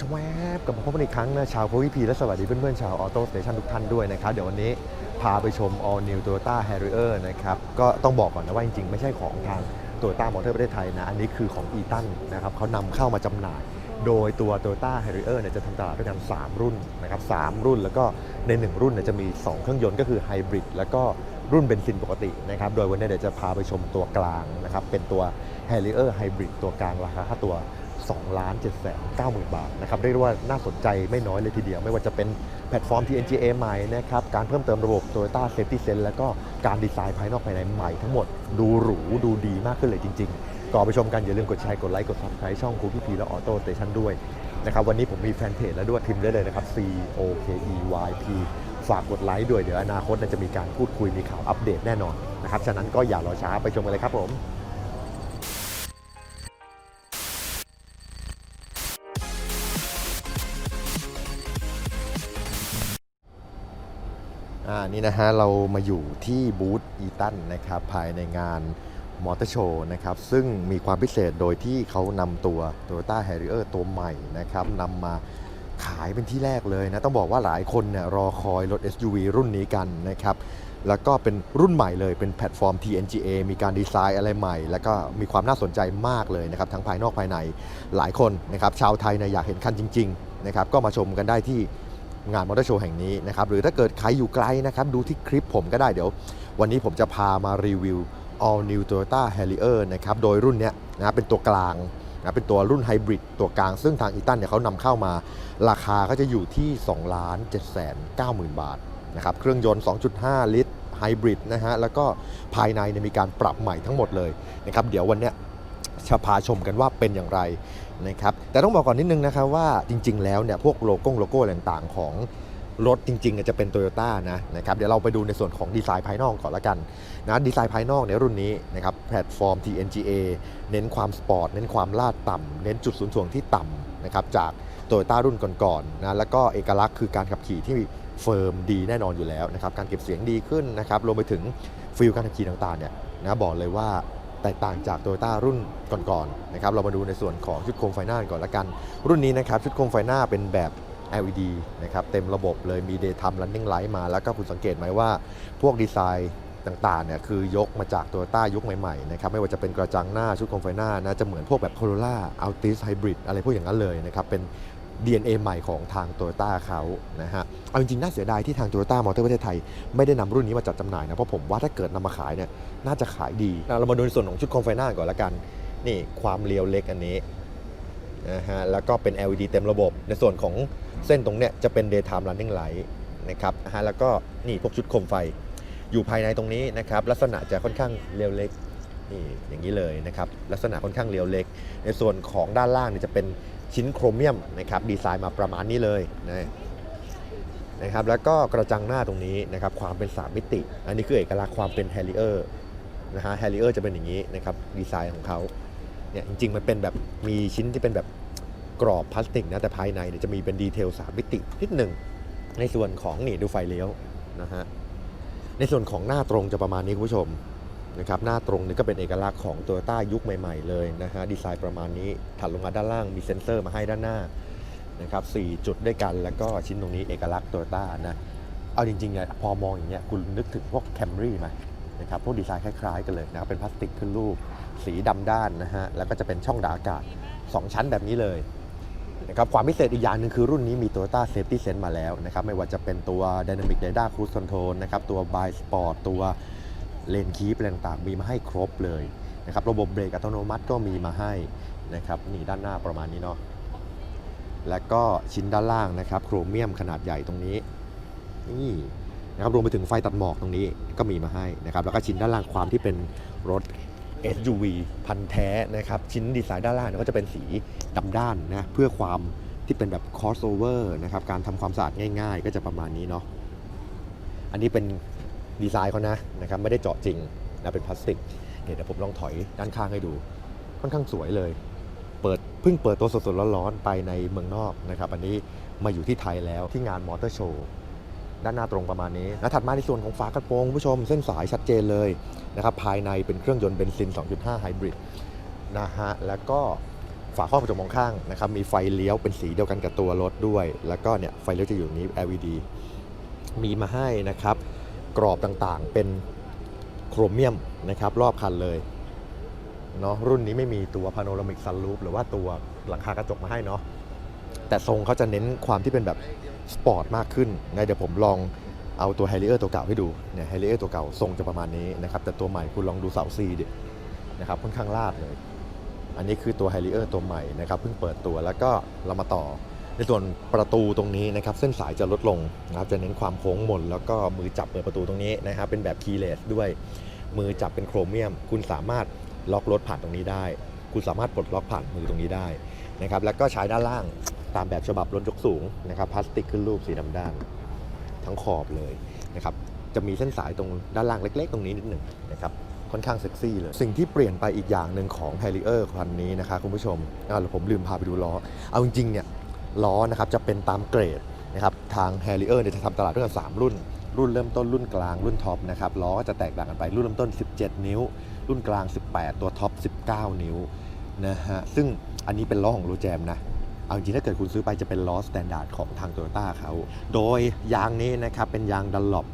ชวบกลับมาพบกันอีกครั้งนะชาวโควิพีและสวัสดีเพื่อนๆชาวออโต้สเตชันทุกท่านด้วยนะครับ เดี๋ยววันนี้พาไปชม All New Toyota Harrier นะครับ ก็ต้องบอกก่อนนะว่าจริงๆ ไม่ใช่ของทาง Toyota Motor ประเทศไทยนะ อันนี้คือของ e t a n นะครับเขานำเข้ามาจำหน่าย โดยตัว Toyota Harrier เนี่ยจะทำตลาดด้วยกัน 3 รุ่นนะครับ3รุ่นแล้วก็ใน 1 รุ่นเนี่ยจะมี 2 เครื่องยนต์ก็คือไฮบริดแล้วก็รุ่นเบนซินปกตินะครับโดยวันนี้เดี๋ยวจะพาไปชมตัวกลางนะครับเป็นตัว Harrier Hybrid ตัวกลางราคาค่าตัว 2ล้าน7แสน9หมื่นบาทนะครับเรียกได้ว่าน่าสนใจไม่น้อยเลยทีเดียว ไม่ว่าจะเป็นแพลตฟอร์ม TNGA ใหม่นะครับการเพิ่มเติมระบบ Toyota Safety Sense แล้วก็การดีไซน์ภายนอกภายในใหม่ทั้งหมดดูหรูดูดีมากขึ้นเลยจริง ๆ ก่อนไปชมกันอย่าลืมกดแชร์กดไลค์กด Subscribe ช่องคูพี่พีและ Auto Station ด้วยนะครับวันนี้ผมมีแฟนเพจแล้วด้วยพิมพ์ได้เลยนะครับ C O K E Y P ฝากกดไลค์ด้วยเดี๋ยวอนาคตจะมีการพูดคุยมีข่าวอัปเดตแน่นอนนะครับฉะนั้นก็อย่ารอช้าไปชมกันเลยครับผม อ่านี่นะฮะเรามาอยู่ที่บูธอีตันนะครับภายในงานมอเตอร์โชว์นะครับซึ่งมีความพิเศษโดยที่เขานำตัว Toyota Harrier ตัวใหม่นะครับนำมาขายเป็นที่แรกเลยนะ ต้องบอกว่าหลายคนเนี่ยรอคอยรถ SUV รุ่นนี้กันนะครับแล้วก็เป็นรุ่นใหม่เลยเป็นแพลตฟอร์ม TNGA มีการดีไซน์อะไรใหม่ แล้วก็มีความน่าสนใจมากเลยนะครับทั้งภายนอกภายในหลายคนนะครับชาวไทยเนี่ยอยากเห็นคันจริงๆนะครับก็มาชมกันได้ที่ งานมอเตอร์โชว์แห่งนี้นะครับหรือถ้าเกิดใครอยู่ไกลนะครับดูที่คลิปผมก็ได้เดี๋ยว วันนี้ผมจะพามารีวิว All New Toyota Harrier นะครับโดยรุ่นเนี้ยนะเป็นตัวกลางนะเป็นตัวรุ่นไฮบริดตัวกลาง ซึ่งทางอีตันเนี่ยเขานำเข้ามา ราคาก็จะอยู่ที่2ล้าน7แสน9หมื่นบาทนะครับเครื่องยนต์ 2.5 ลิตรไฮบริดนะฮะแล้วก็ภายในเนี่ยมีการปรับใหม่ทั้งหมดเลยนะครับเดี๋ยววันเนี้ยจะพาชมกันว่าเป็นอย่างไร นะครับแต่ต้องบอกก่อนนิดนึงนะครับว่าจริง ๆ แล้วเนี่ยพวกโลโก้โลโก้ต่างๆ ของรถจริงๆจะเป็น t o y ยต้านะนะครับเดี๋ยวเราไปดูในส่วนของดีไซน์ภายนอกก่อนละกันนะดีไซน์ภายนอกในรุ่นนี้นะครับแพลตฟอร์ม TNGA เน้นความสปอร์ตเน้นความลาดต่ำเน้นจุดศูนย์ถ่วงที่ต่ำนะครับจากโตโยต้ารุ่นก่อนๆนะแล้วก็เอกลักษณ์คือการขับขี่ที่เฟิร์มดีแน่นอนอยู่แล้วนะครับการเก็บเสียงดีขึ้นนะครับรวมไปถึงฟิลการขับขี่ต่างๆเนี่ยนะบอกเลยว่า แตกต่างจากโตโยต้ารุ่นก่อนๆนะครับเรามาดูในส่วนของชุดโคมไฟหน้าก่อนละกัน รุ่นนี้นะครับชุดโคมไฟหน้าเป็นแบบ LED นะครับเต็มระบบเลยมี Daytime Running Light มาแล้วก็คุณสังเกตไหมว่าพวกดีไซน์ต่างๆเนี่ยคือยกมาจาก Toyota ยุคใหม่ๆนะครับไม่ว่าจะเป็นกระจังหน้าชุดโคมไฟหน้านะจะเหมือนพวกแบบ Corolla Altis Hybrid อะไรพวกอย่างนั้นเลยนะครับเป็น DNA ใหม่ของทาง Toyota เขานะฮะ เอาจริงๆ น่าเสียดายที่ทาง Toyota Motor ประเทศไทย ไม่ได้นำรุ่นนี้มาจัดจำหน่ายนะ เพราะผมว่าถ้าเกิดนำมาขายเนี่ย น่าจะขายดี เรามาดูในส่วนของชุดโคมไฟหน้าก่อนละกัน นี่ความเรียวเล็กอันนี้นะฮะ แล้วก็เป็น LED เต็มระบบ ในส่วนของเส้นตรงเนี้ยจะเป็น daytime running light นะครับนะฮะ แล้วก็นี่พวกชุดโคมไฟ อยู่ภายในตรงนี้นะครับ ลักษณะจะค่อนข้างเรียวเล็กนี่อย่างนี้เลยนะครับ ลักษณะค่อนข้างเรียวเล็ก ในส่วนของด้านล่างเนี่ยจะเป็น ชิ้นโครเมียมนะครับดีไซน์มาประมาณนี้เลยนะนะครับแล้วก็กระจังหน้าตรงนี้นะครับความเป็น 3 มิติ อันนี้คือเอกลักษณ์ความเป็น Harrier นะฮะ Harrier จะเป็นอย่างนี้นะครับดีไซน์ของเขาเนี่ยจริงๆ มันเป็นแบบมีชิ้นที่เป็นแบบกรอบพลาสติกนะแต่ภายในเนี่ยจะมีเป็นดีเทล3มิตินิดหนึ่งในส่วนของนี่ดูไฟเลี้ยวนะฮะในส่วนของหน้าตรงจะประมาณนี้คุณผู้ชม นะครับหน้าตรงนี่ก็เป็นเอกลักษณ์ของ t o y ยต้ายุคใหม่ ๆ เลยนะฮะดีไซน์ประมาณนี้ถัดลงมาด้านล่างมีเซ็นเซอร์มาให้ด้านหน้านะครับ4จุดด้วยกันแล้วก็ชิ้นตรงนี้เอกลักษณ์ t o y ยต้นะเอาจริงๆเนี่ยพอมองอย่างเงี้ยคุณนึกถึงพวกแคมรี่ไหมนะครับพวกดีไซน์คล้ายๆกันเลยนะครับเป็นพลาสติกขึ้นรูป สีดำด้านนะฮะแล้วก็จะเป็นช่องดาอากาศ 2 ชั้นแบบนี้เลยนะครับความพิเศษอีกอย่างหนึ่งคือรุ่นนี้มี Toyota Safety Sense มาแล้วนะครับไม่ว่าจะเป็นตัว Dynamic Radar Cruise Control นะครับตัว By Sport ตัว เลนคีปอะไรต่างๆมีมาให้ครบเลยนะครับระบบเบรกอัตโนมัติก็มีมาให้นะครับนี่ด้านหน้าประมาณนี้เนาะแล้วก็ชิ้นด้านล่างนะครับโครเมียมขนาดใหญ่ตรงนี้นี่นะครับรวมไปถึงไฟตัดหมอกตรงนี้ก็มีมาให้นะครับแล้วก็ชิ้นด้านล่างความที่เป็นรถ SUV พันแท้นะครับชิ้นดีไซน์ด้านล่างก็จะเป็นสีดำด้านนะเพื่อความที่เป็นแบบ crossover นะครับการทำความสะอาดง่าย ๆ ก็จะประมาณนี้เนาะอันนี้เป็น ดีไซน์เขานะนะครับไม่ได้เจาะจริงนะเป็นพลาสติกเนี่ยเดี๋ยวผมลองถอยด้านข้างให้ดู ค่อนข้างสวยเลย เปิดเพิ่งเปิดตัวสดๆร้อนๆไปในเมืองนอกนะครับอันนี้มาอยู่ที่ไทยแล้วที่งานมอเตอร์โชว์ด้านหน้าตรงประมาณนี้แล้วถัดมาในส่วนของฝากระโปรงผู้ชมเส้นสายชัดเจนเลยนะครับภายในเป็นเครื่องยนต์เบนซิน 2.5 ไฮบริดนะฮะแล้วก็ฝาครอบกระจกมองข้างนะครับมีไฟเลี้ยวเป็นสีเดียวกันกับตัวรถด้วย แล้วก็เนี่ยไฟเลี้ยวจะอยู่นี้ LED มีมาให้นะครับ กรอบต่างๆ เป็นโครเมียมนะครับรอบคันเลยเนาะรุ่นนี้ไม่มีตัวพาโนรามิกซันรูฟหรือว่าตัวหลังคากระจกมาให้เนาะแต่ทรงเขาจะเน้นความที่เป็นแบบสปอร์ตมากขึ้นไงเดี๋ยวผมลองเอาตัวไฮ r เออร์ตัวเก่าให้ดูเนี่ยไฮ r เออร์ตัวเก่าทรงจะประมาณนี้นะครับแต่ตัวใหม่คุณลองดูเสาซีดินะครับค่อนข้างลาดเลย อันนี้คือตัวไฮ r เออร์ตัวใหม่นะครับเพิ่งเปิดตัวแล้วก็เรามาต่อ ในส่วนประตูตรงนี้นะครับเส้นสายจะลดลงนะครับจะเน้นความโค้งมนแล้วก็มือจับเปิดประตูตรงนี้นะครับเป็นแบบคีย์เลสด้วยมือจับเป็นโครเมียม คุณสามารถล็อกรถผ่านตรงนี้ได้ คุณสามารถปลดล็อกผ่านมือตรงนี้ได้นะครับแล้วก็ใช้ด้านล่างตามแบบฉบับรถยกสูงนะครับพลาสติกขึ้นรูปสีดำด้านทั้งขอบเลยนะครับจะมีเส้นสายตรงด้านล่างเล็ก ๆ ตรงนี้นิดหนึ่งนะครับค่อนข้างเซ็กซี่เลย สิ่งที่เปลี่ยนไปอีกอย่างหนึ่งของ h a r r i e r คันนี้นะครับคุณผู้ชมอ่าผมลืมพาไปดูล้อ เอาจริงๆเนี่ย ล้อนะครับจะเป็นตามเกรดนะครับทาง h a r r i e r เนี่ยจะทำตลาดด้วยกัน3รุ่น รุ่นเริ่มต้นรุ่นกลางรุ่นท็อปนะครับล้อก็จะแตกต่างกันไปรุ่นเริ่มต้น 17 นิ้ว รุ่นกลาง 18 ตัวท็อป 19 นิ้วนะฮะซึ่งอันนี้เป็นล้อของโรแจมนะเอาจริงๆถ้าเกิดคุณซื้อไปจะเป็นล้อสแตนดาร์ดของทางโตโยต้าเขา โดยยางนี้นะครับเป็นยางดันล o ป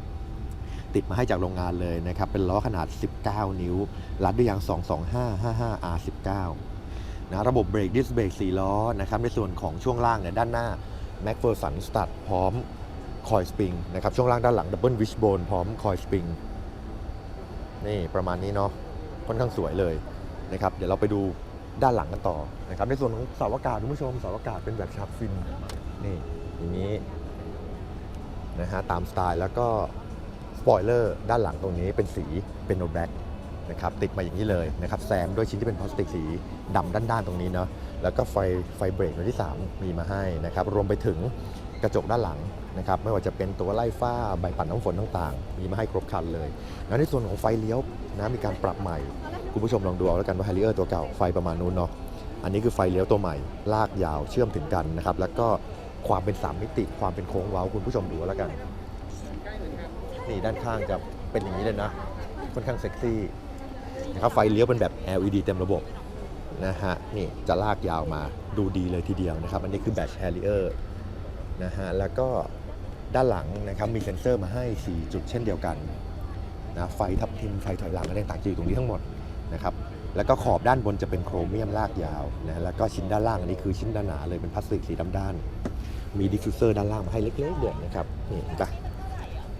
ติดมาให้จากโรงงานเลยนะครับ เป็นล้อขนาด 19 นิ้ว รัดด้วยยาง 22555 R19 นะระบบเบรกดิสเบรก4ล้อนะครับในส่วนของช่วงล่างเนี่ยด้านหน้า m c p h e r s o n Stud พร้อมคอยสปริงนะครับช่วงล่างด้านหลังดับเบิลวิชโบนพร้อมคอยสปริงนี่ประมาณนี้เนาะค่อนข้างสวยเลยนะครับเดี๋ยวเราไปดูด้านหลังกันต่อนะครับในส่วนของเสาอากาศคุณผู้ชมเสาอากาศเป็นแบบชาร์ปฟินนี่อย่างนี้นะฮะตามสไตล์แล้วก็สปอยเลอร์ด้านหลังตรงนี้เป็นสีเป็นโนแบ็ก นะครับติดมาอย่างนี้เลยนะครับแซมด้วยชิ้นที่เป็นพลาสติกสีดำด้านๆตรงนี้เนาะแล้วก็ไฟไฟเบรกตัวที่ 3 มีมาให้นะครับรวมไปถึงกระจกด้านหลังนะครับไม่ว่าจะเป็นตัวไล่ฟ้าใบปัดน้ำฝนต่างๆ มีมาให้ครบครันเลยแล้วในส่วนของไฟเลี้ยวนะมีการปรับใหม่ คุณผู้ชมลองดูเอาแล้วกันว่าไฮเ r อร์ตัวเก่าไฟประมาณนู้นเนาะอันนี้คือไฟเลี้ยวตัวใหม่ ลากยาวเชื่อมถึงกันนะครับแล้วก็ความเป็น 3 มิติความเป็นโค้งเว้าคุณผู้ชมดูแล้วกันนี่ด้านข้างจะเป็นอย่างนี้เลยนะค่อนข้างเซ็กซี่ นะครับไฟเลี้ยวเป็นแบบ LED เต็มระบบนะฮะนี่จะลากยาวมาดูดีเลยทีเดียวนะครับ อันนี้คือแบตแฮร์ริเออร์นะฮะแล้วก็ด้านหลังนะครับมีเซ็นเซอร์มาให้ 4 จุดเช่นเดียวกันนะไฟทับทิมไฟถอยหลังอะไรต่างๆจะอยู่ตรงนี้ทั้งหมดนะครับแล้วก็ขอบด้านบนจะเป็นโครเมียมลากยาวนะแล้วก็ชิ้นด้านล่างอันนี้คือชิ้นด้านหนาเลยเป็นพลาสติกสีดำด้าน มีดิฟฟิวเซอร์ด้านล่างมาให้เล็กๆเด้วยนะครับนี่เห็นป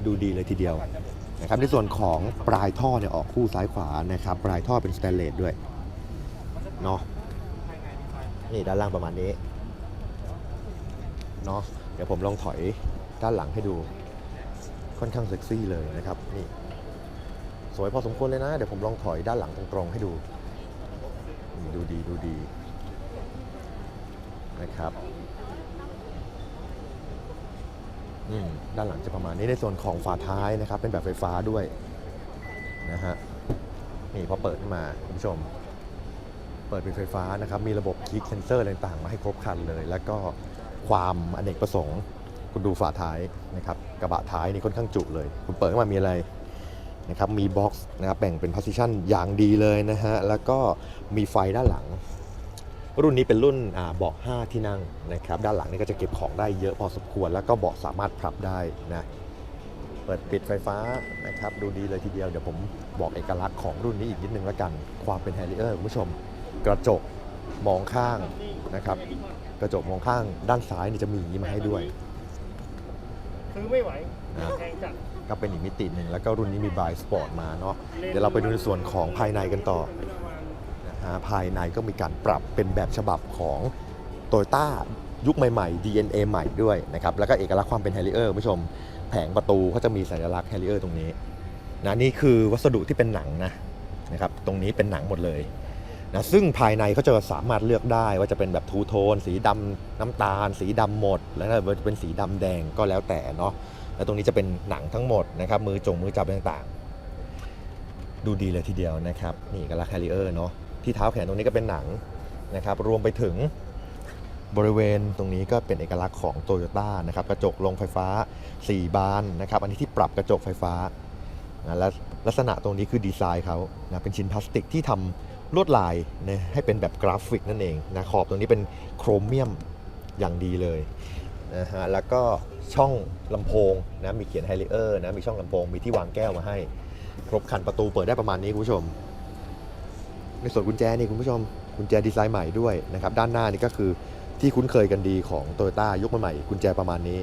ดูดีเลยทีเดียว นะครับในส่วนของปลายท่อเนี่ยออกคู่ซ้ายขวานะครับปลายท่อเป็นสแตนเลสด้วยเนาะนี่ด้านล่างประมาณนี้เนาะเดี๋ยวผมลองถอยด้านหลังให้ดูค่อนข้างเซ็กซี่เลยนะครับนี่สวยพอสมควรเลยนะ เดี๋ยวผมลองถอยด้านหลังตรงๆให้ดูดูดีดูดีนะครับอืม ด้านหลังจะประมาณนี้ในส่วนของฝาท้ายนะครับ เป็นแบบไฟฟ้าด้วยนะฮะนี่พอเปิดขึ้นมาคุณผู้ชม เปิดเป็นไฟฟ้านะครับ มีระบบคลิกเซนเซอร์ต่างๆ มาให้ครบครันเลย แล้วก็ความอเนกประสงค์ คุณดูฝาท้ายนะครับกระบะท้ายนี่ค่อนข้างจุเลย คุณเปิดขึ้นมามีอะไรนะครับมีบ็อกซ์นะครับแบ่งเป็นพ o ซิชันอย่างดีเลยนะฮะแล้วก็มีไฟด้านหลัง รุ่นนี้เป็นรุ่นอ่าเบาะ5ที่นั่งนะครับด้านหลังนี่ก็จะเก็บของได้เยอะพอสมควร แล้วก็เบาะสามารถพับได้นะเปิดปิดไฟฟ้านะครับดูดีเลยทีเดียวเดี๋ยวผมบอกเอกลักษณ์ของรุ่นนี้อีกนิดนึงแล้วกัน ความเป็นแฮร์ริเออร์คุณผู้ชม กระจกมองข้างนะครับกระจกมองข้างด้านซ้ายนี่จะมีอย่างนี้มาให้ด้วยซื้อไม่ไหวนะแพงจัดก็เป็นอีกมิติหนึ่งแล้วก็รุ่นนี้มีบายสปอร์ตมาเนาะเดี๋ยวเราไปดูในส่วนของภายในกันต่อะภายในก็มีการปรับเป็นแบบฉบับของ t o y ต้ายุคใหม่ๆ DNA ใหม่ด้วยนะครับแล้วก็เอกลักษณ์ความเป็น h a r r i e r คุณผู้ชม แผงประตูเขาจะมีสัญลักษณ์ h a r r i e r ตรงนี้นะนี่คือวัสดุที่เป็นหนังนะนะครับตรงนี้เป็นหนังหมดเลยนะซึ่งภายในเขาจะสามารถเลือกได้ว่าจะเป็นแบบทูโทน สีดำน้ำตาล สีดำหมด แล้วถ้าจะเป็นสีดำแดงก็แล้วแต่เนาะแล้วตรงนี้จะเป็นหนังทั้งหมดนะครับมือจงมือจับต่างๆ ดูดีเลยทีเดียวนะครับนี่ก็ลักแฮร์ริเออร์เนาะ ที่เท้าแขนตรงนี้ก็เป็นหนังนะครับรวมไปถึงบริเวณตรงนี้ก็เป็นเอกลักษณ์ของโตโยต้านะครับกระจกลงไฟฟ้า 4 บานนะครับอันนี้ที่ปรับกระจกไฟฟ้านะและลักษณะตรงนี้คือดีไซน์เขานะเป็นชิ้นพลาสติกที่ทำลวดลายนะให้เป็นแบบกราฟิกนั่นเองนะขอบตรงนี้เป็นโครเมียมอย่างดีเลยนะฮะแล้วก็ช่องลำโพงนะมีเขียนไฮเลเออร์นะมีช่องลำโพงมีที่วางแก้วมาให้ ครบคันประตูเปิดได้ประมาณนี้คุณผู้ชม ในส่วนกุญแจนี่คุณผู้ชมกุญแจดีไซน์ใหม่ด้วยนะครับด้านหน้านี่ก็คือที่คุ้นเคยกันดีของ t o y ยต้ายกมาใหม่กุญแจประมาณนี้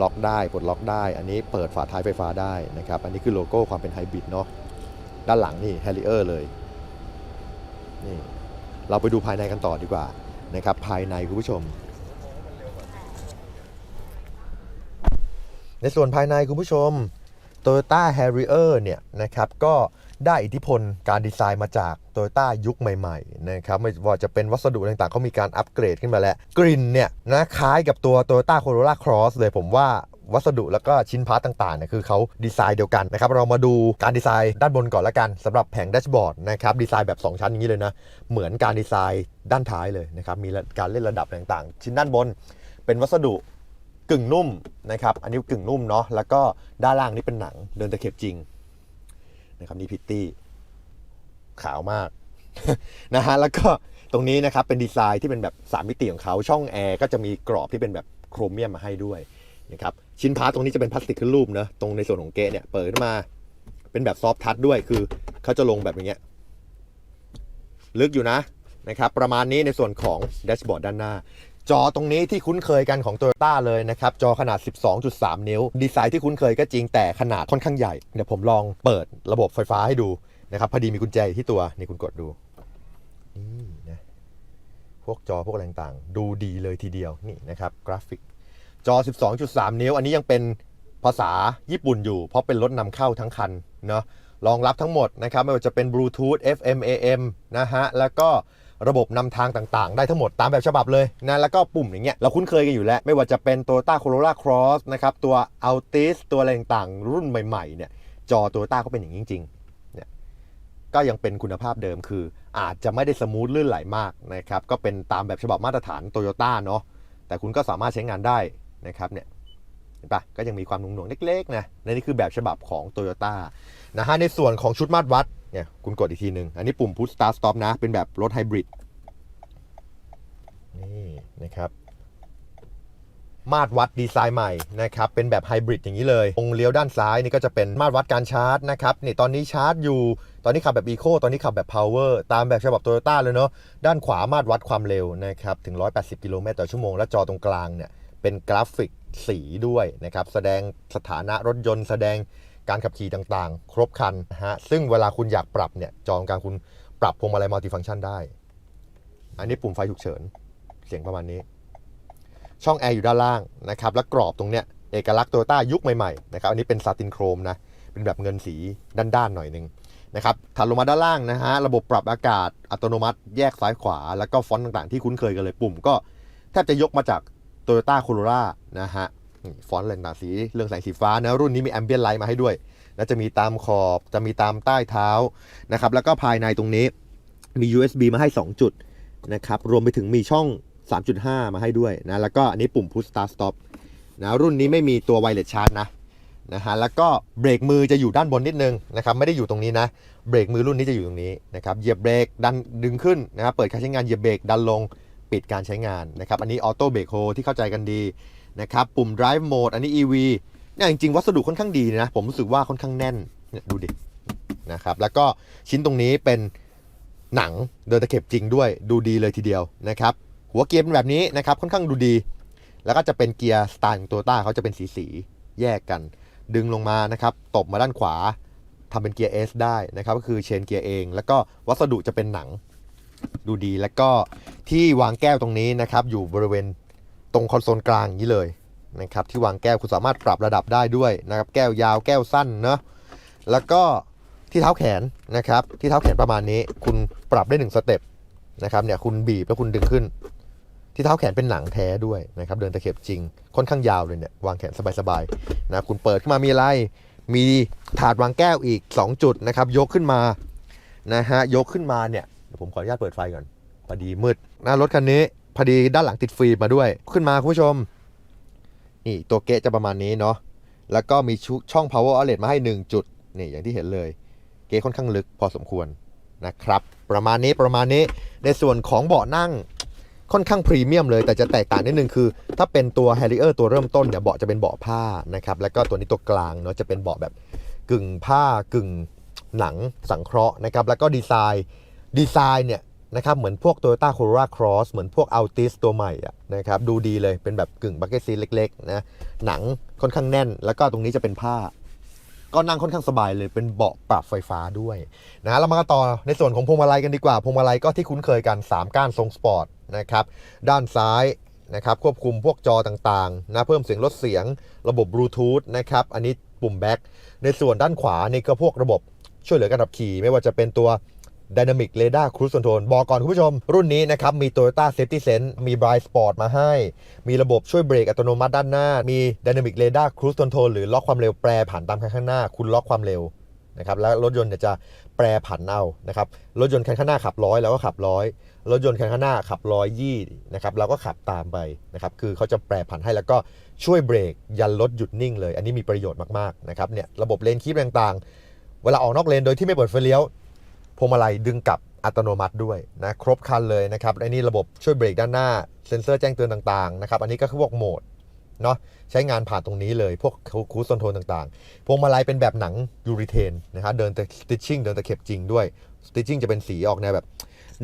ล็อกได้ปลดล็อกได้ อันนี้เปิดฝาท้ายไฟฟ้าได้นะครับอันนี้คือโลโก้ความเป็นไฮบริดเนาะด้านหลังนี่แฮร์ริเออร์เลยนี่เราไปดูภายในกันต่อดีกว่านะครับภายในคุณผู้ชม ในส่วนภายในคุณผู้ชม Toyota Harrier เนี่ยนะครับก็ ได้อิทธิพลการดีไซน์มาจาก Toyota ยุคใหม่ๆนะครับไม่ว่าจะเป็นวัสดุต่างๆเขามีการอัปเกรดขึ้นมาแล้ว กลิ่นเนี่ยนะคล้ายกับตัว Toyota Corolla Cross เลยผมว่าวัสดุแล้วก็ชิ้นพาร์ตต่างๆเนี่ยคือเขาดีไซน์เดียวกันนะครับ เรามาดูการดีไซน์ด้านบนก่อนละกันสำหรับแผงแดชบอร์ดนะครับ ดีไซน์แบบ 2 ชั้นอย่างนี้เลยนะ เหมือนการดีไซน์ด้านท้ายเลยนะครับ มีการเล่นระดับต่างๆ ชิ้นด้านบนเป็นวัสดุกึ่งนุ่มนะครับ อันนี้กึ่งนุ่มเนาะแล้วก็ด้านล่างนี่เป็นหนังเดินตะเข็บจริง นะครับนี่พิตตี้ขาวมากนะฮะแล้วก็ตรงนี้นะครับเป็นดีไซน์ที่เป็นแบบ 3 มิติของเขาช่องแอร์ก็จะมีกรอบที่เป็นแบบโครเมียมมาให้ด้วยนะครับชิ้นพาร์ตตรงนี้จะเป็นพลาสติกขึ้นรูปเนะตรงในส่วนของเกะเนี่ยเปิดขึ้นมาเป็นแบบซอฟทัชด้วยคือเขาจะลงแบบอย่างเงี้ยลึกอยู่นะนะครับประมาณนี้ในส่วนของแดชบอร์ดด้านหน้า จอตรงนี้ที่คุ้นเคยกันของ t o y ยต้เลยนะครับ จอขนาด 12.3 นิ้ว ดีไซน์ที่คุ้นเคยก็จริงแต่ขนาดค่อนข้างใหญ่ เดี๋ยวผมลองเปิดระบบไฟฟ้าให้ดูนะครับพอดีมีกุญแจอยู่ที่ตัวนี่คุณกดดูนี่นะพวกจอพวกอะไรต่างดูดีเลยทีเดียวนี่นะครับกราฟิก จอ 12.3 นิ้ว อันนี้ยังเป็นภาษาญี่ปุ่นอยู่ เพราะเป็นรถนำเข้าทั้งคันเนาะรองรับทั้งหมดนะครับไม่ว่าจะเป็นบลูทูธ FM AM นะฮะแล้วก็ ระบบนำทางต่างๆ ได้ทั้งหมดตามแบบฉบับเลยนะแล้วก็ปุ่มอย่างเงี้ยเราคุ้นเคยกันอยู่แล้ว ไม่ว่าจะเป็น Toyota Corolla Cross นะครับตัว Altis ตัวอะไรต่างๆ รุ่นใหม่ๆเนี่ยจอ Toyota ก็เป็นอย่างนี้จริงๆเนี่ยก็ยังเป็นคุณภาพเดิมคือ อาจจะไม่ได้สมูทลื่นไหลมากนะครับก็เป็นตามแบบฉบับมาตรฐาน Toyota เนาะแต่คุณก็สามารถใช้งานได้นะครับเนี่ยเห็นปะก็ยังมีความหนุ่งหน่วงเล็กๆนะและนี่คือแบบฉบับของ Toyota นะฮะในส่วนของชุดมาตรวัด เนี่ยคุณกดอีกทีหนึ่งอันนี้ปุ่ม Push Start Stop นะ เป็นแบบรถไฮบริดนี่นะครับมาตรวัดดีไซน์ใหม่นะครับเป็นแบบไฮบริดอย่างนี้เลยตรงเลี้ยวด้านซ้ายนี่ก็จะเป็นมาตรวัดการชาร์จนะครับนี่ตอนนี้ชาร์จอยู่ตอนนี้ขับแบบอีโคตอนนี้ขับแบบ Power ตามแบบฉบับ Toyota เลยเนาะด้านขวามาตรวัดความเร็วนะครับถึง 180 กิโลเมตรต่อชั่วโมงและจอตรงกลางเนี่ยเป็นกราฟิกสีด้วยนะครับแสดงสถานะรถยนต์แสดง การขับขี่ต่างๆ ครบครันนะฮะซึ่งเวลาคุณอยากปรับเนี่ยจอกางคุณปรับพวงมาลัยมัลติฟังก์ชันได้ อันนี้ปุ่มไฟฉุกเฉิน เสียงประมาณนี้ ช่องแอร์อยู่ด้านล่างนะครับและกรอบตรงเนี้ยเอกลักษณ์โตโยต้ายุคใหม่ๆนะครับอันนี้เป็นซาตินโครมนะเป็นแบบเงินสีด้านๆหน่อยหนึงนะครับถัดลงมาด้านล่างนะฮะระบบปรับอากาศอัตโนมัติแยกซ้ายขวา แล้วก็ฟอนต์ต่างๆที่คุ้นเคยกันเลยปุ่มก็แทบจะยกมาจาก Toyota Corolla นะฮะ ฟอนต์อะไรต่างสีเรื่องแสงสีฟ้านะรุ่นนี้มีแอมเบียนไลท์มาให้ด้วย แล้วจะมีตามขอบจะมีตามใต้เท้านะครับแล้วก็ภายในตรงนี้มี USB มาให้ 2 จุดนะครับรวมไปถึงมีช่อง 3.5 มาให้ด้วยนะแล้วก็อันนี้ปุ่ม Push Start Stop นะรุ่นนี้ไม่มีตัว Wireless Charge นะนะฮะแล้วก็เบรกมือจะอยู่ด้านบนนิดนึงนะครับไม่ได้อยู่ตรงนี้นะเบรกมือรุ่นนี้จะอยู่ตรงนี้นะครับเหยียบเบรกดันดึงขึ้นนะครับเปิดการใช้งานเหยียบเบรกดันลงปิดการใช้งานนะครับอันนี้ออโต้เบรกโฮที่เข้าใจกันดี นะครับปุ่ม drive mode อันนี้ EV เนี่ยจริงๆ วัสดุค่อนข้างดีนะ ผมรู้สึกว่าค่อนข้างแน่นเนี่ยดูดินะครับแล้วก็ชิ้นตรงนี้เป็นหนังเดินตะเข็บจริงด้วยดูดีเลยทีเดียวนะครับหัวเกียร์เป็นแบบนี้นะครับค่อนข้างดูดี แล้วก็จะเป็นเกียร์สไตล์ของตัวต้าเขาจะเป็นสีสีแยกกัน ดึงลงมานะครับตบมาด้านขวาทำเป็นเกียร์ S ได้นะครับก็คือเชนเกียร์เอง แล้วก็วัสดุจะเป็นหนังดูดีแล้วก็ที่วางแก้วตรงนี้นะครับอยู่บริเวณ ตรงคอนโซลกลางอย่างนี้เลยนะครับที่วางแก้วคุณสามารถปรับระดับได้ด้วยนะครับแก้วยาวแก้วสั้นเนาะแล้วก็ที่เท้าแขนนะครับที่เท้าแขนประมาณนี้ คุณปรับได้หนึ่งสเต็ปนะครับเนี่ยคุณบีบแล้วคุณดึงขึ้น ที่เท้าแขนเป็นหนังแท้ด้วยนะครับเดินตะเข็บจริงค่อนข้างยาวเลยเนี่ยวางแขนสบายๆนะคุณเปิดขึ้นมามีอะไร มีถาดวางแก้วอีก 2 จุดนะครับยกขึ้นมานะฮะยกขึ้นมาเนี่ยเดี๋ยวผมขออนุญาตเปิดไฟก่อนพอดีมืดหน้ารถคันนี้ พอดีด้านหลังติดฟิล์มมาด้วย ขึ้นมาคุณผู้ชม นี่ตัวเกะจะประมาณนี้เนาะแล้วก็มีช,ช่อง power outlet มาให้ 1 จุดนี่อย่างที่เห็นเลย เกะค่อนข้างลึกพอสมควรนะครับ ประมาณนี้ประมาณนี้ในส่วนของเบาะนั่งค่อนข้างพรีเมียมเลย แต่จะแตกต่างนิดนึงคือ ถ้าเป็นตัว Harrier ตัวเริ่มต้นเนี่ยเบาะจะเป็นเบาะผ้านะครับแล้วก็ตัวนี้ตัวกลางเนาะจะเป็นเบาะแบบกึ่งผ้ากึ่งหนังสังเคราะห์นะครับแล้วก็ดีไซน์ดีไซน์เนี่ย นะครับเหมือนพวก Toyota Corolla Cross เหมือนพวก Altis ตัวใหม่อะนะครับดูดีเลยเป็นแบบกึ่งบักเก็ตซีเล็กๆนะหนังค่อนข้างแน่น แล้วก็ตรงนี้จะเป็นผ้า ก็นั่งค่อนข้างสบายเลยเป็นเบาะปรับไฟฟ้าด้วยนะเรามาต่อในส่วนของพวงมาลัยกันดีกว่าพวงมาลัยก็ที่คุ้นเคยกัน 3 ก้านทรงสปอร์ตนะครับด้านซ้ายนะครับควบคุมพวกจอต่างๆนะเพิ่มเสียงลดเสียงระบบบลูทูธนะครับอันนี้ปุ่มแบ็คในส่วนด้านขวานี่ก็พวกระบบช่วยเหลือการขับขี่ ไม่ว่าจะเป็นตัว Dynamic Radar Cruise Control บอกก่อนคุณผู้ชม รุ่นนี้นะครับ มี Toyota Safety Sense มี Bright Sport มาให้ มีระบบช่วยเบรกอัตโนมัติด้านหน้า มี Dynamic Radar Cruise Control หรือล็อกความเร็วแปรผันตามคันข้างหน้า คุณล็อกความเร็วนะครับแล้วรถยนต์จะแปรผันเอานะครับรถยนต์คันข้างหน้าขับร้อยแล้วก็ขับร้อยรถยนต์คันข้างหน้าขับร้อยยี่นะครับเราก็ขับตามไปนะครับคือเขาจะแปรผันให้แล้วก็ช่วยเบรกยันรถหยุดนิ่งเลย อันนี้มีประโยชน์มากๆนะครับเนี่ยระบบเลนคีปต่างๆ เวลาออกนอกเลนโดยที่ไม่เปิดไฟเลี้ยว พวงมาลัยดึงกลับอัตโนมัติด้วยนะครบคันเลยนะครับอันนี้ระบบช่วยเบรกด้านหน้า เซ็นเซอร์แจ้งเตือนต่างๆนะครับอันนี้ก็คือพวกโหมดเนาะใช้งานผ่านตรงนี้เลย พวกคูสโซนโทนต่างๆ พวงมาลัยเป็นแบบหนังยูริเทนนะครับเดินแต่สติชชิ่งเดินแตะเข็บจริงด้วยสติชชิ่งจะเป็นสีออกแนวแบบ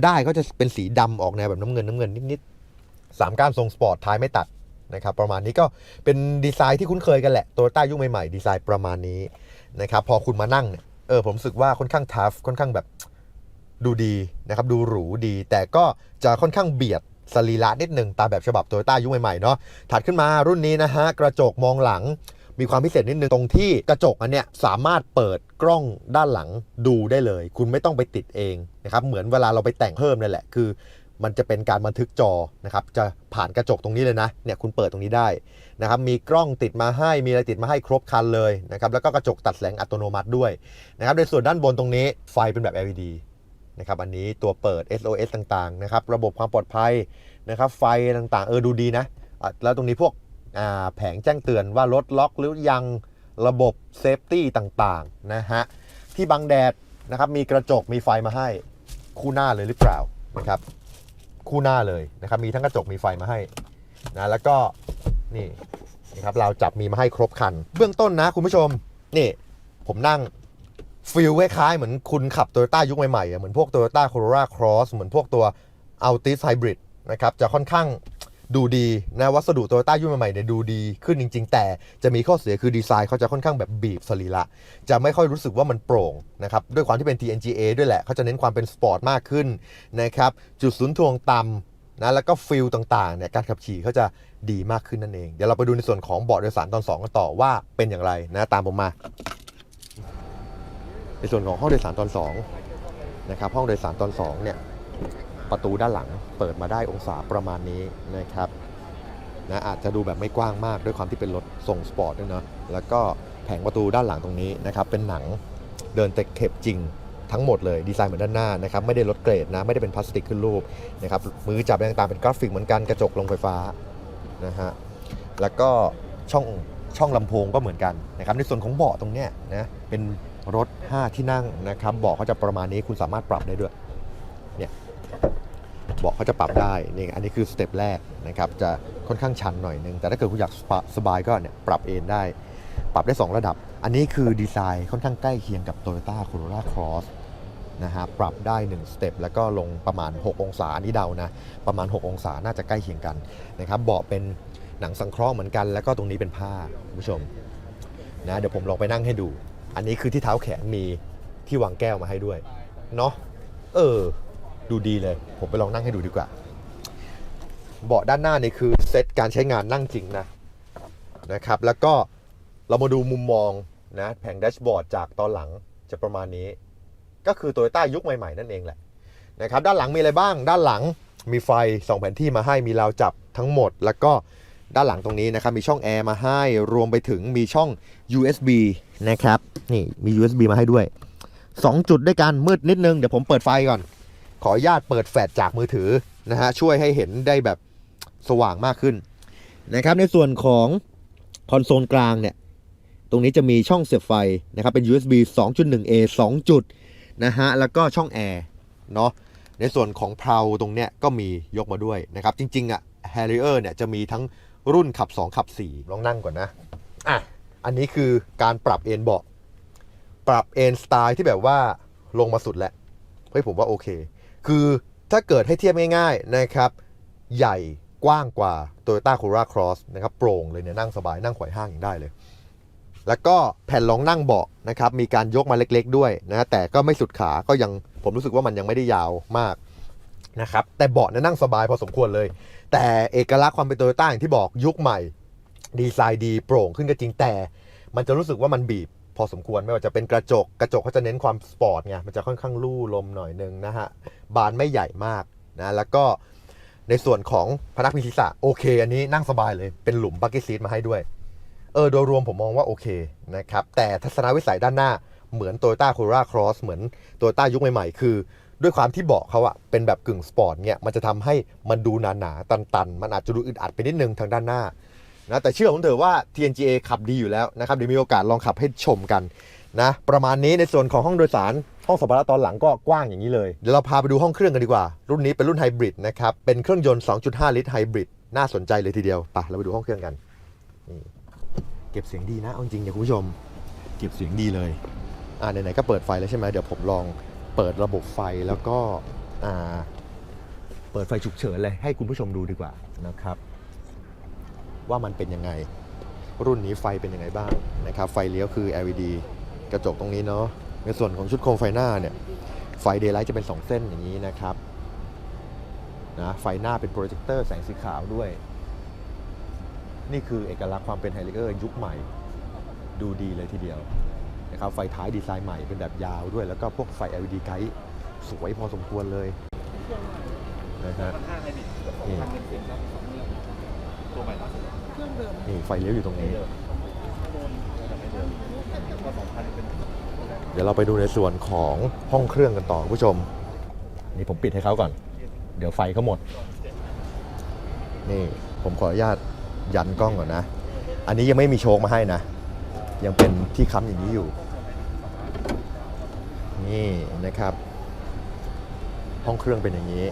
ได้ก็จะเป็นสีดำออกแนวแบบน้ำเงินน้ำเงินนิดๆสามก้านทรงสปอร์ตท้ายไม่ตัดนะครับประมาณนี้ก็เป็นดีไซน์ที่คุ้นเคยกันแหละโตโยต้ายุคใหม่ๆดีไซน์ประมาณนี้นะครับพอคุณมานั่งเนี่ย เออผมรู้สึกว่าค่อนข้างทัฟค่อนข้างแบบดูดีนะครับดูหรูดี แต่ก็จะค่อนข้างเบียดสรีระนิดหนึ่งตามแบบฉบับโตโยต้ายุคใหม่ๆเนาะถัดขึ้นมารุ่นนี้นะฮะกระจกมองหลังมีความพิเศษนิดนึงตรงที่กระจกอันเนี้ยสามารถเปิดกล้องด้านหลังดูได้เลย คุณไม่ต้องไปติดเองนะครับเหมือนเวลาเราไปแต่งเพิ่มนั่นแหละคือ มันจะเป็นการบันทึกจอนะครับจะผ่านกระจกตรงนี้เลยนะเนี่ยคุณเปิดตรงนี้ได้ นะครับมีกล้องติดมาให้มีอะไรติดมาให้ครบคันเลยนะครับแล้วก็กระจกตัดแสงอัตโนมัติด้วยนะครับในส่วนด้านบนตรงนี้ไฟเป็นแบบ LED นะครับอันนี้ตัวเปิด SOS ต่างๆนะครับระบบความปลอดภัยนะครับไฟต่างๆ เออดูดีนะแล้วตรงนี้พวกแผงแจ้งเตือนว่ารถล็อกหรือยังระบบเซฟตี้ต่างๆนะฮะที่บังแดดนะครับมีกระจกมีไฟมาให้คู่หน้าเลยหรือเปล่านะครับคู่หน้าเลยนะครับมีทั้งกระจกมีไฟมาให้นะแล้วก็ นี่นะครับเราจับมีมาให้ครบคัน เบื้องต้นนะคุณผู้ชม นี่ ผมนั่งฟีลคล้ายๆเหมือนคุณขับ t o y ยต้ายุคใหม่ๆอะเหมือนพวก Toyota Corolla Cross เหมือนพวกตัว Altis Hybrid นะครับจะค่อนข้างดูดีนะวัสดุ Toyota ยุคใหม่ๆเนี่ยดูดีขึ้นจริง ๆ แต่จะมีข้อเสียคือดีไซน์เขาจะค่อนข้างแบบบีบสรีระจะไม่ค่อยรู้สึกว่ามันโปร่งนะครับด้วยความที่เป็น TNGA ด้วยแหละเขาจะเน้นความเป็นสปอร์ตมากขึ้นนะครับจุดศูนย์ถ่วงต่ำ นะแล้วก็ฟิลต่างๆเนี่ยการขับขี่เขาจะดีมากขึ้นนั่นเอง เดี๋ยวเราไปดูในส่วนของเบาะโดยสารตอน2กันต่อว่าเป็นอย่างไรนะตามผมมา ในส่วนของห้องโดยสารตอน2นะครับห้องโดยสารตอน2เนี่ยประตูด้านหลังเปิดมาได้องศาประมาณนี้นะครับนะอาจจะดูแบบไม่กว้างมากด้วยความที่เป็นรถทรงสปอร์ตด้วยเนาะแล้วก็แผงประตูด้านหลังตรงนี้นะครับเป็นหนังเดินตะเข็บจริง ทั้งหมดเลยดีไซน์เหมือนด้านหน้านะครับไม่ได้ลดเกรดนะไม่ได้เป็นพลาสติกขึ้นรูปนะครับมือจับต่างๆเป็นกราฟิกเหมือนกันกระจกลงไฟฟ้านะฮะแล้วก็ช่องช่องลำโพงก็เหมือนกันนะครับในส่วนของเบาะตรงเนี้ยนะเป็นรถ 5 ที่นั่งนะครับเบาะเขาจะประมาณนี้คุณสามารถปรับได้ด้วยเนี่ยเบาะเขาจะปรับได้นี่อันนี้คือสเต็ปแรกนะครับจะค่อนข้างชันหน่อยนึงแต่ถ้าเกิดคุณอยากสบายสบายก็เนี่ยปรับเอนได้ ปรับได้ 2 ระดับ อันนี้คือดีไซน์ค่อนข้างใกล้เคียงกับ Toyota Corolla Cross นะฮะปรับได้ 1 สเต็ปแล้วก็ลงประมาณ 6 องศาอันนี้เดานะ ประมาณ 6 องศาน่าจะใกล้เคียงกันนะครับเบาะเป็นหนังสังเคราะห์เหมือนกัน แล้วก็ตรงนี้เป็นผ้าคุณผู้ชมนะเดี๋ยวผมลองไปนั่งให้ดู อันนี้คือที่เท้าแขนมีที่วางแก้วมาให้ด้วยเนาะเออ ดูดีเลย ผมไปลองนั่งให้ดูดีกว่า เบาะด้านหน้านี่คือเซตการใช้งานนั่งจริงนะนะครับ แล้วก็เรามาดูมุมมอง นะแผงแดชบอร์ดจากตอนหลังจะประมาณนี้ ก็คือโตโยต้ายุคใหม่ๆ นั่นเองแหละนะครับด้านหลังมีอะไรบ้าง ด้านหลังมีไฟสองแผนที่มาให้มีราวจับทั้งหมด แล้วก็ด้านหลังตรงนี้นะครับมีช่องแอร์มาให้รวมไปถึงมีช่อง USB นะครับนี่มี USB มาให้ด้วย 2 จุดด้วยกันมืดนิดนึง เดี๋ยวผมเปิดไฟก่อน ขออนุญาตเปิดแฟลชจากมือถือนะฮะช่วยให้เห็นได้แบบสว่างมากขึ้นนะครับในส่วนของคอนโซลกลางเนี่ย รงนี้จะมีช่องเสียบไฟนะครับเป็น USB 2.1A 2 จุดนะฮะแล้วก็ช่องแอร์เนาะในส่วนของเพลาตรงเนี้ยก็มียกมาด้วยนะครับจริงๆอะ่ะ Harrier เนี่ยจะมีทั้งรุ่นขับ 2 ขับ 4 ลองนั่งก่อนนะอะอันนี้คือการปรับเอนเบาะปรับเอนสไตล์ที่แบบว่าลงมาสุดแหล้วเฮ้ยผมว่าโอเค คือถ้าเกิดให้เทียบง่ายๆนะครับ ใหญ่กว้างกว่า Toyota Corolla Cross นะครับ โปร่งเลยเนี่ยนั่งสบายนั่งไขว่ห้างอย่างได้เลย แล้วก็แผ่นรองนั่งเบาะนะครับมีการยกมาเล็กๆด้วยนะแต่ก็ไม่สุดขาก็ยังผมรู้สึกว่ามันยังไม่ได้ยาวมากนะครับแต่เบาะนยนั่งสบายพอสมควรเลย แต่เอกลักษณ์ความเป็นโตโยต้าอย่างที่บอกยุคใหม่ ดีไซน์ดีโปร่งขึ้นก็จริงแต่ มันจะรู้สึกว่ามันบีบพอสมควรไม่ว่าจะเป็นกระจกกระจกเขาจะเน้นความสปอร์ตไงมันจะค่อนข้างลู่ลมหน่อยนึงนะฮะบานไม่ใหญ่มากนะแล้วก็ในส่วนของพนักพิงศีรษะโอเค อันนี้นั่งสบายเลยเป็นหลุมบักเก็ตซีทมาให้ด้วย เออโดยรวมผมมองว่าโอเคนะครับแต่ทัศนวิสัยด้านหน้าเหมือน Toyota Corolla Cross เหมือน Toyota ยุคใหม่ๆ คือ ด้วยความที่เบาะเขาอะเป็นแบบกึ่งสปอร์ตเนี่ยมันจะทำให้มันดูหนาๆตันๆ มันอาจจะดูอึดอัดไปนิดนึงทางด้านหน้านะแต่เชื่อผมเถอะว่า TNGA ขับดีอยู่แล้วนะครับเดี๋ยวมีโอกาสลองขับให้ชมกันนะประมาณนี้ในส่วนของห้องโดยสาร ห้องสัมภาระตอนหลังก็กว้างอย่างนี้เลย เดี๋ยวเราพาไปดูห้องเครื่องกันดีกว่า รุ่นนี้เป็นรุ่นไฮบริดนะครับเป็นเครื่องยนต์ 2.5 ลิตรไฮบริดน่าสนใจเลยทีเดียวไปเราไปดูห้องเครื่องกันนี่ เก็บเสียงดีนะเอาจริงๆเนี่ยคุณผู้ชม เก็บเสียงดีเลย อ่าไหนๆก็เปิดไฟแล้วใช่ไหมเดี๋ยวผมลองเปิดระบบไฟแล้วก็อ่าเปิดไฟฉุกเฉินเลยให้คุณผู้ชมดูดีกว่านะครับ ว่ามันเป็นยังไง รุ่นนี้ไฟเป็นยังไงบ้างนะครับ ไฟเลี้ยวคือ LED กระจกตรงนี้เนาะในส่วนของชุดโคมไฟหน้าเนี่ยไฟเดย์ไลท์จะเป็น 2 เส้นอย่างนี้นะครับนะไฟหน้าเป็นโปรเจคเตอร์แสงสีขาวด้วย นี่คือเอกลักษณ์ความเป็นไฮเลอร์ยุคใหม่ดูดีเลยทีเดียวนะครับไฟท้ายดีไซน์ใหม่เป็นแบบยาวด้วย แล้วก็พวกไฟ LED ไกด์สวยพอสมควรเลยนะฮะนี่ตัวใหม่ล่าสุดนี่ไฟเลี้ยวอยู่ตรงนี้เป็นเดี๋ยวเราไปดูในส่วนของห้องเครื่องกันต่อคุณผู้ชม นี่ผมปิดให้เขาก่อน เดี๋ยวไฟเขาหมด นี่ผมขออนุญาต ยันกล้องก่อนนะ อันนี้ยังไม่มีโชคมาให้นะ ยังเป็นที่ค้ำอย่างนี้อยู่ นี่นะครับ ห้องเครื่องเป็นอย่างนี้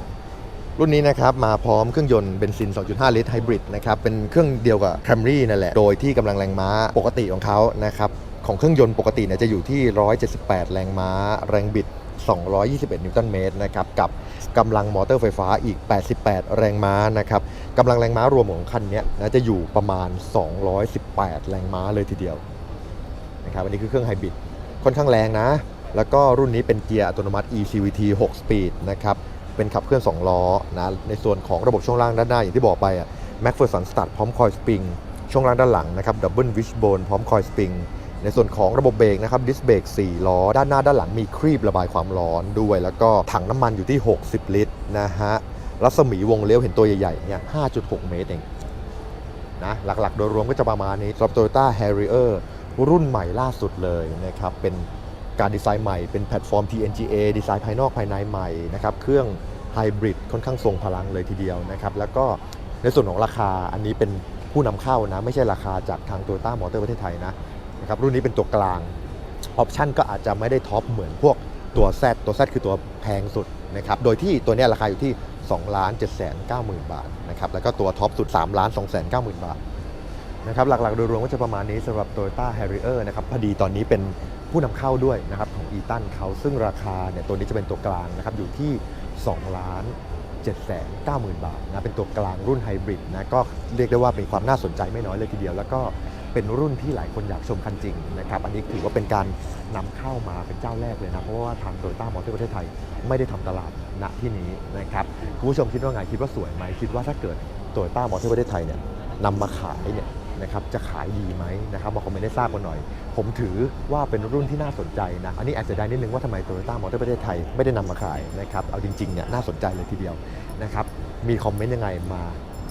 รุ่นนี้นะครับมาพร้อมเครื่องยนต์เบนซิน 2.5 ลิตรไฮบริดนะครับ เป็นเครื่องเดียวกับ Camry นั่นแหละ โดยที่กำลังแรงม้าปกติของเขานะครับ ของเครื่องยนต์ปกติเนี่ยจะอยู่ที่ 178 แรงม้า แรงบิด 221 นิวตันเมตรนะครับกับกำลังมอเตอร์ไฟฟ้าอีก 88 แรงม้านะครับกำลังแรงม้ารวมของคันนี้นะจะอยู่ประมาณ 218 แรงม้าเลยทีเดียวนะครับอันนี้คือเครื่องไฮบริดค่อนข้างแรงนะ แล้วก็รุ่นนี้เป็นเกียร์อัตโนมัติ eCVT 6 speed นะครับเป็นขับเคลื่อน 2 ล้อนะในส่วนของระบบช่วงล่างด้านหน้าอย่างที่บอกไปอะ MacPherson Start พร้อมคอยสปริงช่วงล่างด้านหลังนะครับ Double Wishbone พร้อมคอยสปริง ในส่วนของระบบเบรกนะครับดิสเบรก4ล้อ ด้านหน้าด้านหลังมีครีบระบายความร้อนด้วย แล้วก็ถังน้ำมันอยู่ที่ 60 ลิตรนะฮะรัศมีวงเลี้ยวเห็นตัวใหญ่ๆเนี่ย5.6 เมตรเองนะหลักๆ โดยรวมก็จะประมาณนี้สำหรับ Toyota Harrier รุ่นใหม่ล่าสุดเลยนะครับเป็นการดีไซน์ใหม่เป็นแพลตฟอร์ม TNGA ดีไซน์ภายนอกภายในใหม่นะครับเครื่องไฮบริดค่อนข้างทรงพลังเลยทีเดียวนะครับแล้วก็ในส่วนของราคาอันนี้เป็นผู้นำเข้านะ ไม่ใช่ราคาจากทาง Toyota Motor ประเทศไทยนะ นะครับรุ่นนี้เป็นตัวกลางออปชันก็อาจจะไม่ได้ท็อปเหมือนพวกตัว Z ตัว Z คือตัวแพงสุดนะครับโดยที่ตัวนี้ราคาอยู่ที่2ล้าน7 9 0 0 0 0 บาทนะครับแล้วก็ตัวท็อปสุด3ล้าน2 9 0 0 0 บาทนะครับหลักๆโดยรวมก็จะประมาณนี้สำหรับ Toyota Harrier นะครับพอดีตอนนี้เป็นผู้นำเข้าด้วยนะครับของ e t a n เขาซึ่งราคาเนี่ยตัวนี้จะเป็นตัวกลางนะครับอยู่ที่2ล้าน7 9 0 0 0 0 บาทนะเป็นตัวกลางรุ่นไฮบริดนะก็เรียกได้ว่าเป็นความน่าสนใจไม่น้อยเลยทีเดียว แล้วก็ เป็นรุ่นที่หลายคนอยากชมคันจริงนะครับอันนี้ถือว่าเป็นการนำเข้ามาเป็นเจ้าแรกเลยนะ เพราะว่าทางโตโยต้ามอเตอร์ประเทศไทยไม่ได้ทำตลาดณที่นี้นะครับคุณผู้ชมคิดว่าไงคิดว่าสวยไหมคิดว่าถ้าเกิดโตโยต้ามอเตอร์ประเทศไทยเนี่ยนำมาขายเนี่ยนะครับจะขายดีไหมนะครับมาคอมเมนต์ให้ทราบกันหน่อย ผมถือว่าเป็นรุ่นที่น่าสนใจนะ อันนี้อาจจะได้นิดนึงว่าทำไมโตโยต้ามอเตอร์ประเทศไทยไม่ได้นำมาขายนะครับ เอาจริงๆเนี่ยน่าสนใจเลยทีเดียวนะครับ มีคอมเมนต์ยังไงมา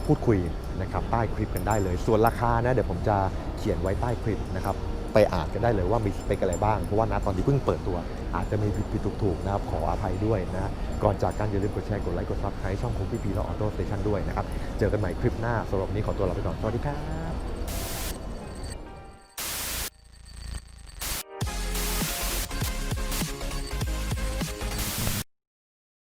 พูดคุยนะครับใต้คลิปกันได้เลย ส่วนราคานะเดี๋ยวผมจะเขียนไว้ใต้คลิปนะครับไปอ่านกันได้เลยว่ามีสเปคอะไรบ้าง เพราะว่านะตอนที่เพิ่งเปิดตัว อาจจะมีผิดถูกถูกๆนะครับขออภัยด้วยนะก่อนจากกันอย่าลืมกดแชร์กดไลค์กดซับสไครต์ช่องของพี่พีและออโต้สเตชันด้วยนะครับเจอกันใหม่คลิปหน้าสำหรับวันนี้ขอตัวลาไปก่อนสวัสดีครับ